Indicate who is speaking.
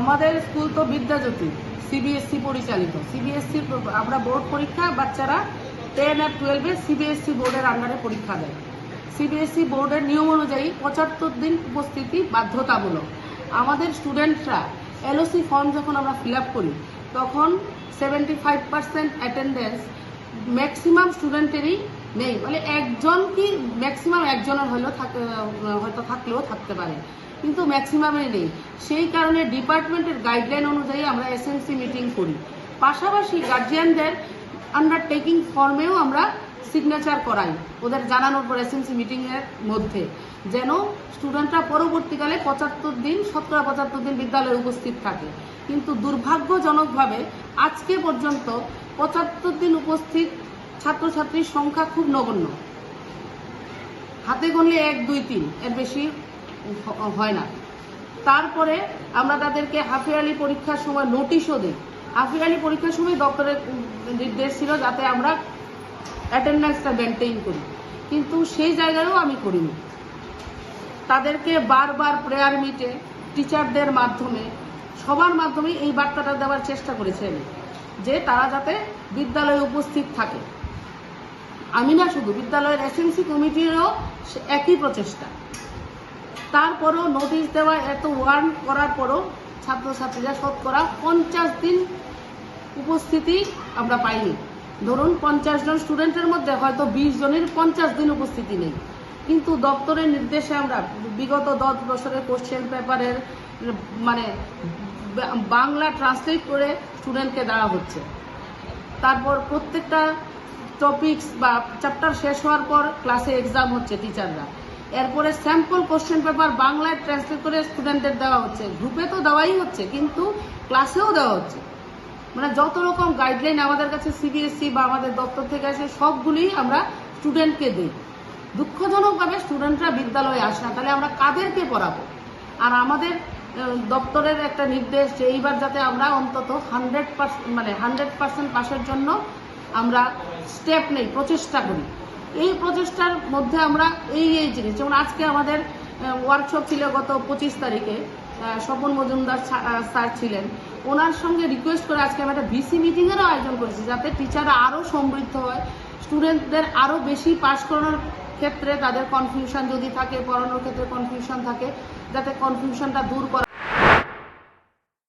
Speaker 1: আমাদের স্কুল তো বিদ্যাজ্যোতি সিবিএসসি পরিচালিত। সিবিএসসি আমরা বোর্ড পরীক্ষা, বাচ্চারা টেন আর টুয়েলভে সিবিএসসি বোর্ডের আন্ডারে পরীক্ষা দেয়। সিবিএসসি বোর্ডের নিয়ম অনুযায়ী পঁচাত্তর দিন উপস্থিতি বাধ্যতামূলক। আমাদের স্টুডেন্টরা এলওসি ফর্ম যখন আমরা ফিল করি, তখন seventy five percent attendance maximum স্টুডেন্টেরই নেই। মানে একজন কি ম্যাক্সিমাম একজনের হলেও হয়তো থাকলেও থাকতে পারে, কিন্তু ম্যাক্সিমামে নেই। সেই কারণে ডিপার্টমেন্টের গাইডলাইন অনুযায়ী আমরা এসএনসি মিটিং করি। পাশাপাশি গার্জিয়ানদের আন্ডারটেকিং ফর্মেও আমরা সিগনেচার করাই ওদের জানানোর পর এসএনসি মিটিংয়ের মধ্যে, যেন স্টুডেন্টরা পরবর্তীকালে পঁচাত্তর দিন শতকরা পঁচাত্তর দিন বিদ্যালয়ে উপস্থিত থাকে। কিন্তু দুর্ভাগ্যজনকভাবে আজকে পর্যন্ত পঁচাত্তর দিন উপস্থিত ছাত্রছাত্রীর সংখ্যা খুব নগণ্য। হাতে গণলে এক, দুই, তিন, এর বেশি হয় না। তারপরে আমরা তাদেরকে হাফিয়ালি পরীক্ষার সময় নোটিশও দিই। হাফিয়ালি পরীক্ষার সময় দপ্তরের নির্দেশ ছিল যাতে আমরা অ্যাটেন্ডেন্সটা মেনটেইন করি। কিন্তু সেই জায়গায়ও আমি করিনি। তাদেরকে বারবার প্রেয়ার মিটে টিচারদের মাধ্যমে সবার মাধ্যমে এই বার্তাটা দেওয়ার চেষ্টা করেছি আমি যে তারা যাতে বিদ্যালয়ে উপস্থিত থাকে। আমি না শুধু, বিদ্যালয়ের এসএনসি কমিটিরও একই প্রচেষ্টা। তারপরও নোটিশ দেওয়া, এত ওয়ার্ন করার পরও ছাত্রছাত্রীরা শতকরা পঞ্চাশ দিন উপস্থিতি আমরা পাইনি। ধরুন, পঞ্চাশ জন স্টুডেন্টের মধ্যে হয়তো বিশ জনের পঞ্চাশ দিন উপস্থিতি নেই। কিন্তু দপ্তরের নির্দেশে আমরা বিগত দশ বছরের কোশ্চেন পেপারের মানে বাংলা ট্রান্সলেট করে স্টুডেন্টকে দেওয়া হচ্ছে। তারপর প্রত্যেকটা টপিকস বা চ্যাপ্টার শেষ হওয়ার পর ক্লাসে এক্সাম হচ্ছে টিচাররা এরপরে স্যাম্পল কোশ্চেন পেপার বাংলায় ট্রান্সলেট করে স্টুডেন্টদের দেওয়া হচ্ছে। গ্রুপে তো দেওয়াই হচ্ছে, কিন্তু ক্লাসেও দেওয়া হচ্ছে। মানে যত রকম গাইডলাইন আমাদের কাছে সিবিএসসি বা আমাদের দপ্তর থেকে আসে সবগুলি আমরা স্টুডেন্টকে দিই। দুঃখজনকভাবে স্টুডেন্টরা বিদ্যালয়ে আসে না, তাহলে আমরা কাদেরকে পড়াবো? আর আমাদের দপ্তরের একটা নির্দেশ যে এইবার যাতে আমরা অন্তত হান্ড্রেড মানে হান্ড্রেড পার্সেন্ট পাশের জন্য আমরা স্টেপ নেই, প্রচেষ্টা করি। এই প্রচেষ্টার মধ্যে আমরা এই এই জিনিস, যেমন আজকে আমাদের ওয়ার্কশপ ছিল গত পঁচিশ তারিখে স্বপন মজুমদার স্যার ছিলেন। ওনার সঙ্গে রিকোয়েস্ট করে আজকে আমরা একটা ভিসি মিটিংয়েরও আয়োজন করেছি, যাতে টিচাররা আরও সমৃদ্ধ হয় স্টুডেন্টদের আরও বেশি পাশ করানোর ক্ষেত্রে তাদের কনফিউশন যদি থাকে পড়ানোর ক্ষেত্রে কনফিউশন থাকে যাতে কনফিউশনটা দূর করা